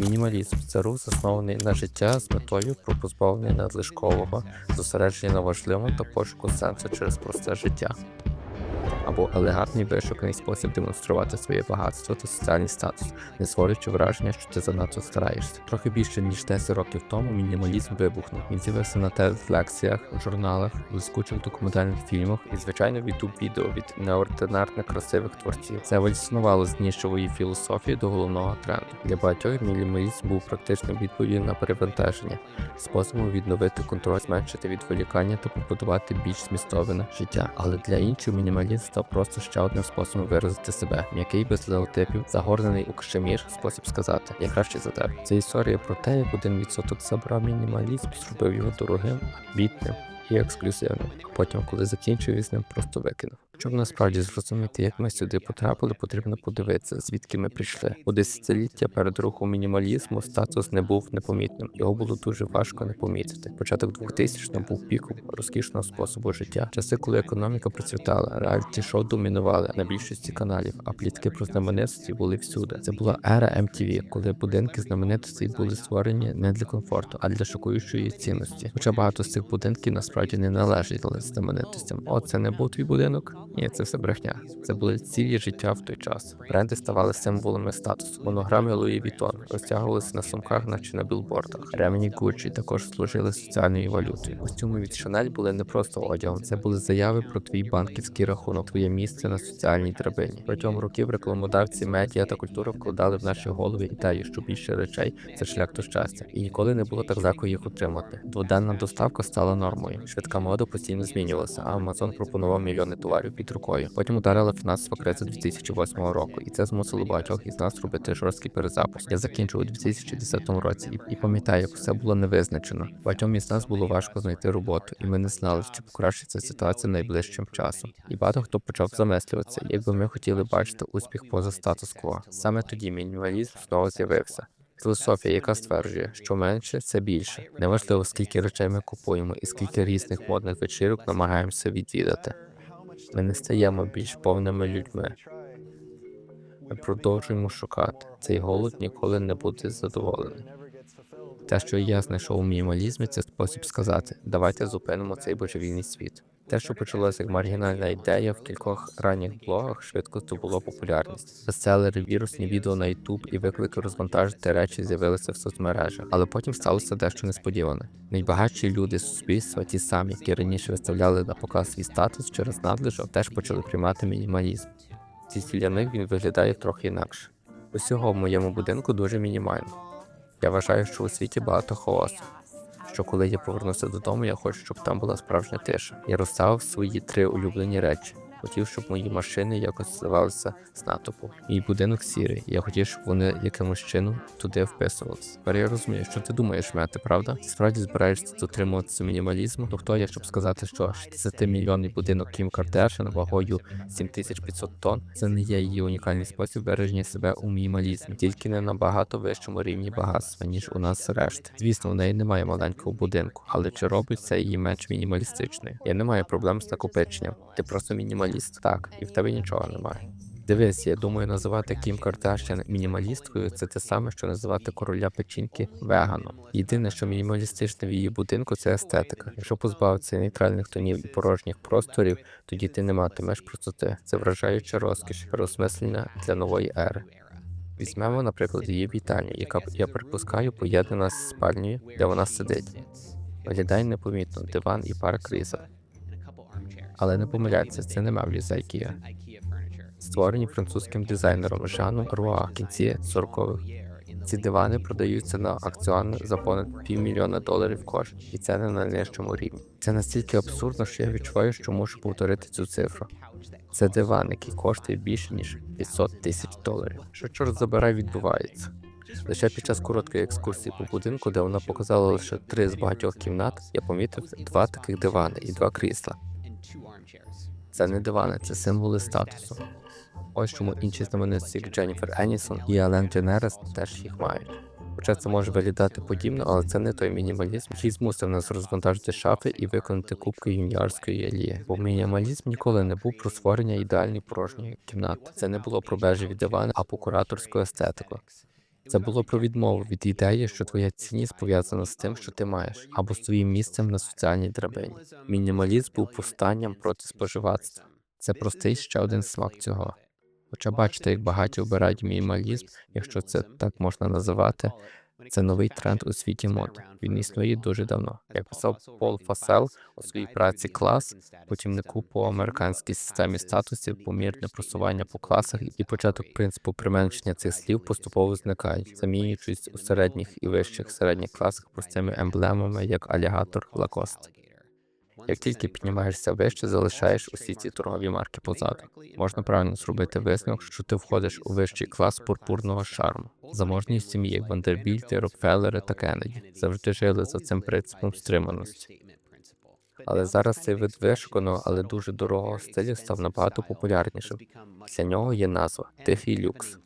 Мінімалізм це рух заснований на життя з метою про позбавлення надлишкового, зосередження на важливому та пошуку сенсу через просте життя. Або елегантний вишуканий спосіб демонструвати своє багатство та соціальний статус, не створюючи враження, що ти занадто стараєшся. Трохи більше ніж 10 років тому мінімалізм вибухнув. Він з'явився на телелекціях, журналах, блискучих документальних фільмах і, звичайно, youtube відео від неординарних красивих творців. Це еволюціонувало з нішової філософії до головного тренду. Для багатьох мінімалізм був практичною відповіддю на перевантаження, способом відновити контроль, зменшити відволікання та побудувати більш змістоване життя. Але для інших мінімалізм став просто ще одним способом виразити себе, м'який без леотипів, загорнений у кашемір, спосіб сказати я краще за тебе. Це історія про те, як один відсоток забрав мінімалізм, зробив його дорогим, бідним і ексклюзивним. А потім, коли закінчив із ним, просто викинув. Щоб насправді зрозуміти, як ми сюди потрапили, потрібно подивитися, звідки ми прийшли. У десятиліття перед рухом мінімалізму статус не був непомітним. Його було дуже важко не помітити. Початок 2000 був піком розкішного способу життя. Часи, коли економіка процвітала, реаліті шоу домінували на більшості каналів, а плітки про знаменитості були всюди. Це була ера MTV, коли будинки знаменитостей були створені не для комфорту, а для шокуючої цінності. Хоча багато з цих будинків насправді не належали знаменитостям. О, це не був твій будинок. Ні, це все брехня. Це були цілі життя в той час. Бренди ставали символами статусу. Монограми Луї Вітон розтягувалися на сумках, наче на білбордах. Ремені Гуччі також служили соціальною валютою. Костюми від Шанель були не просто одягом, це були заяви про твій банківський рахунок, твоє місце на соціальній драбині. Протягом років рекламодавці, медіа та культура вкладали в наші голови ідею, що більше речей це шлях до щастя, і ніколи не було так легко їх отримати. Дводенна доставка стала нормою. Швидка мода постійно змінювалася, а Амазон пропонував мільйони товарів під рукою. Потім ударила фінансова криза 2008 року, і це змусило багатьох із нас робити жорсткий перезапуск. Я закінчив у 2010 році і, і пам'ятаю, як все було невизначено. Багатьом із нас було важко знайти роботу, і ми не знали, чи покращиться ситуація найближчим часом. І багато хто почав замислюватися, якби ми хотіли бачити успіх поза статус-кво. Саме тоді мінімалізм знову з'явився. Філософія, яка стверджує, що менше це більше. Неважливо, скільки речей ми купуємо і скільки різних модних вечірок намагаємося відвідати. Ми не стаємо більш повними людьми. Ми продовжуємо шукати. Цей голод ніколи не буде задоволений. Те, що я знайшов у мінімалізмі, це спосіб сказати: давайте зупинимо цей божевільний світ. Те, що почалося як маргінальна ідея, в кількох ранніх блогах швидко здобуло популярність. Бестселери, вірусні відео на YouTube і виклики розвантажити речі з'явилися в соцмережах. Але потім сталося дещо несподіване. Найбагатші люди суспільства, ті самі, які раніше виставляли на показ свій статус через надлишок, теж почали приймати мінімалізм. Ці для них він виглядає трохи інакше. Усього в моєму будинку дуже мінімально. Я вважаю, що у світі багато хаосу. Що коли я повернуся додому, я хочу, щоб там була справжня тиша. Я розставив свої три улюблені речі. Хотів, щоб мої машини якось зливалися з натовпу. Мій будинок сірий. Я хотів, щоб вони якимось чином туди вписувалися. Тепер я розумію, що ти думаєш, Мете, правда? Ти справді збираєшся дотримуватися мінімалізму? То хто я, щоб сказати, що 60 мільйонний будинок Кім Кардашян вагою 7500 тонн це не є її унікальний спосіб вираження себе у мінімалізмі, тільки не на багато вищому рівні багатства, ніж у нас решти. Звісно, у неї немає маленького будинку, але чи робить це її менш мінімалістичною? Я не маю проблем з накопиченням. Ти просто мінімаліст. Так, і в тебе нічого немає. Дивись, я думаю, називати Кім Кардашян мінімалісткою це те саме, що називати короля печінки веганом. Єдине, що мінімалістичне в її будинку, це естетика. Якщо позбавитися нейтральних тонів і порожніх просторів, тоді ти не матимеш простоти. Це вражаюча розкіш, розмислення для нової ери. Візьмемо, наприклад, її вітальню, яка я припускаю поєднана з спальнею, де вона сидить. Виглядає непомітно диван і пара крісел. Але не помиляйтеся, це не меблі IKEA. Створені французьким дизайнером Жаном Руа в кінці 40-х. Ці дивани продаються на акціонах за понад півмільйона доларів кожен, і це не на нижчому рівні. Це настільки абсурдно, що я відчуваю, що мушу повторити цю цифру. Це диван, який коштує більше ніж 500 тисяч доларів. Що чорт забирай відбувається? Лише під час короткої екскурсії по будинку, де вона показала лише три з багатьох кімнат, я помітив два таких дивани і два крісла. Це не дивани, це символи статусу. Ось чому інші знаменитості, як Дженніфер Енісон і Ален Дженерес, теж їх мають. Хоча це може виглядати подібно, але це не той мінімалізм, який змусив нас розвантажити шафи і виконати кубки юніорської елії. Бо мінімалізм ніколи не був про створення ідеальної порожньої кімнати. Це не було про бежеві дивани, а про кураторську естетику. Це було про відмову від ідеї, що твоя цінність пов'язана з тим, що ти маєш, або з твоїм місцем на соціальній драбині. Мінімалізм був повстанням проти споживацтва. Це простий ще один смак цього. Хоча бачите, як багаті обирають мінімалізм, якщо це так можна називати, це новий тренд у світі мод. Він існує дуже давно. Як писав Пол Фасел у своїй праці клас, путівнику по американській системі статусів, помірне просування по класах і початок принципу применшення цих слів поступово зникають, замінюючись у середніх і вищих середніх класах простими емблемами, як алігатор, лакост. Як тільки піднімаєшся вище, залишаєш усі ці торгові марки позаду. Можна правильно зробити висновок, що ти входиш у вищий клас пурпурного шарму. Заможні сім'ї, як Вандербільти, Рокфеллери та Кеннеді завжди жили за цим принципом стриманості. Але зараз цей вид вишуканого, але дуже дорогого стилю став набагато популярнішим. Для нього є назва тихий люкс.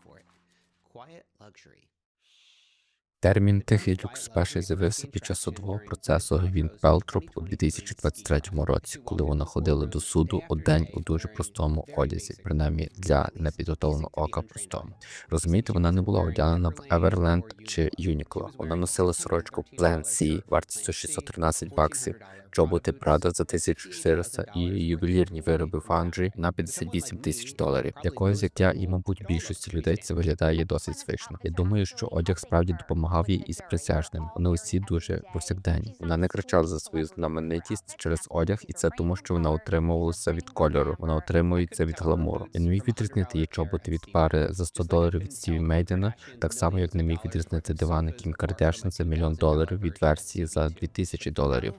Термін тихий люкс перший з'явився під час судового процесу Гвін Пелтроп у 2023 році, коли вона ходила до суду у день у дуже простому одязі, принаймні для непідготовленого ока простому. Розумієте, вона не була одягнена в Everland чи Uniqlo. Вона носила сорочку Plan C вартістю 613 баксів, чоботи Prada за 1400 і ювелірні вироби Фанджі на 58 тисяч доларів. Для когось, як я і, мабуть, більшості людей це виглядає досить звично. Я думаю, що одяг справді допомагав їй із присяжним. Вони усі дуже повсякденні. Вона не кричала за свою знаменитість через одяг, і це тому, що вона отримувалася від кольору. Вона отримується від гламуру. Я не міг відрізнити її чоботи від пари за 100 доларів від Стіві Мейдена, так само як не міг відрізнити дивани Кім Кардяшин за мільйон доларів від версії за 2000 доларів.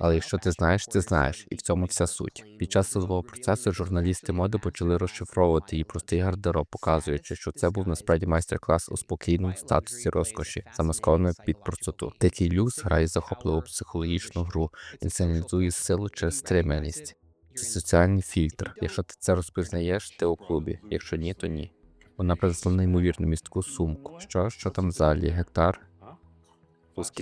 Але якщо ти знаєш, ти знаєш, і в цьому вся суть. Під час судового процесу журналісти моди почали розшифровувати її простий гардероб, показуючи, що це був насправді майстер-клас у спокійному статусі розкоші, замаскованої під простоту. Такий люкс грає захопливу психологічну гру, інсценалізує силу через стриманість. Це соціальний фільтр. Якщо ти це розпізнаєш, ти у клубі. Якщо ні, то ні. Вона принесла неймовірну містку сумку. Що, що там залі? Гектар?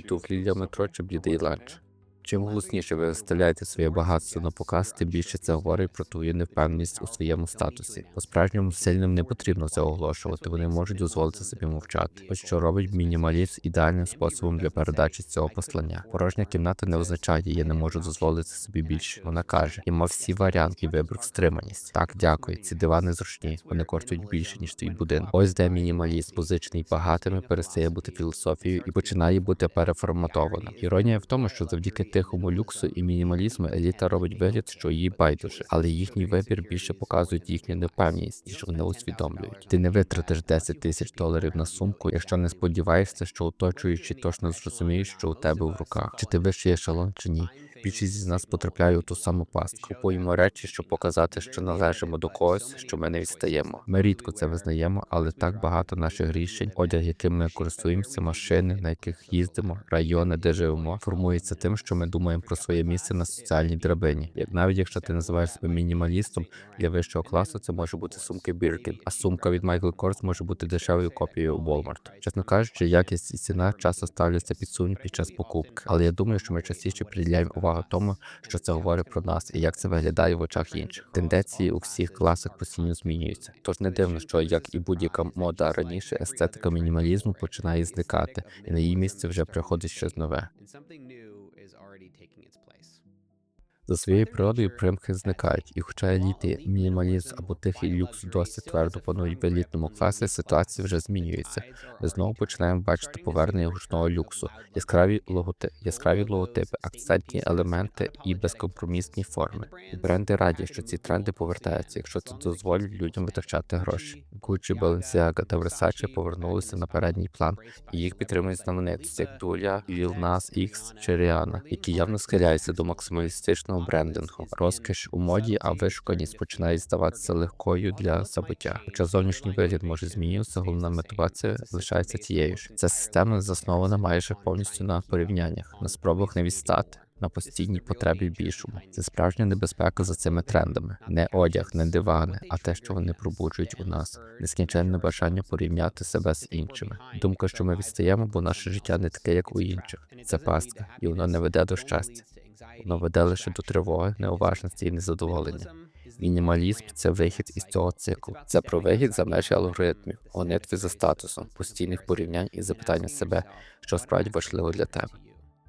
Туфлі для метро чи блідий ланч? Чим голосніше ви виставляєте своє багатство на показ, тим більше це говорить про твою невпевненість у своєму статусі. По справжньому сильним не потрібно це оголошувати. Вони можуть дозволити собі мовчати. Ось що робить мінімаліст ідеальним способом для передачі цього послання. Порожня кімната не означає, я не можу дозволити собі більше. Вона каже: я мав всі варіанти і вибрав стриманість. Так, дякую. Ці дивани зручні. Вони коштують більше ніж твій будинок. Ось де мінімаліст, позичений багатими, перестає бути філософією і починає бути переформатованим. Іронія в тому, що завдяки тихому люксу і мінімалізму еліта робить вигляд, що її байдуже, але їхній вибір більше показує їхню непевність, ніж вони усвідомлюють. Ти не витратиш 10 тисяч доларів на сумку, якщо не сподіваєшся, що оточуючі точно зрозуміють, що у тебе в руках, чи ти вищий ешелон, чи ні. Більшість з нас потрапляє у ту саму пастку. Купуємо речі, щоб показати, що належимо до когось, що ми не відстаємо. Ми рідко це визнаємо, але так багато наших рішень, одяг, яким ми користуємося, машини, на яких їздимо, райони, де живемо, формується тим, що ми думаємо про своє місце на соціальній драбині. Як навіть якщо ти називаєш себе мінімалістом для вищого класу, це може бути сумки Біркін, а сумка від Michael Kors може бути дешевою копією Walmart. Чесно кажучи, якість і ціна часто ставляться під сумнів під час покупки, але я думаю, що ми частіше приділяємо увагу тому, що це говорить про нас і як це виглядає в очах інших. Тенденції у всіх класах постійно змінюються. Тож не дивно, що як і будь-яка мода раніше, естетика мінімалізму починає зникати, і на її місце вже приходить щось нове. За своєю природою примхи зникають, і хоча еліти, мінімалізм або тихий люкс досить твердо панують в елітному класі, ситуація вже змінюється. Ми знову починаємо бачити повернення гучного люксу, яскраві логоти, яскраві логотипи, акцентні елементи і безкомпромісні форми. Бренди раді, що ці тренди повертаються, якщо це дозволить людям витрачати гроші. Gucci, Balenciaga та Versace повернулися на передній план, і їх підтримують знаменитості, як Туля, Lil Nas чи Rihanna, які явно схиляються до максималістичного брендингу. Розкіш у моді, а вишуканість починає здаватися легкою для забуття. Хоча зовнішній вигляд може змінюватися, головна мотивація лишається тією ж. Ця система заснована майже повністю на порівняннях, на спробах не відстати. На постійній потребі більшому це справжня небезпека за цими трендами. Не одяг, не дивани, а те, що вони пробуджують у нас, нескінченне бажання порівняти себе з іншими. Думка, що ми відстаємо, бо наше життя не таке, як у інших. Це пастка, і воно не веде до щастя. Воно веде лише до тривоги, неуважності і незадоволення. Мінімалізм це вихід із цього циклу. Це про вихід за межі алгоритмів, гонитви за статусом, постійних порівнянь і запитання себе, що справді важливо для тебе.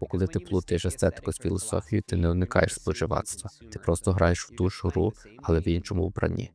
Бо коли ти плутаєш естетику з філософією, ти не уникаєш споживацтва. Ти просто граєш в ту ж гру, але в іншому вбранні.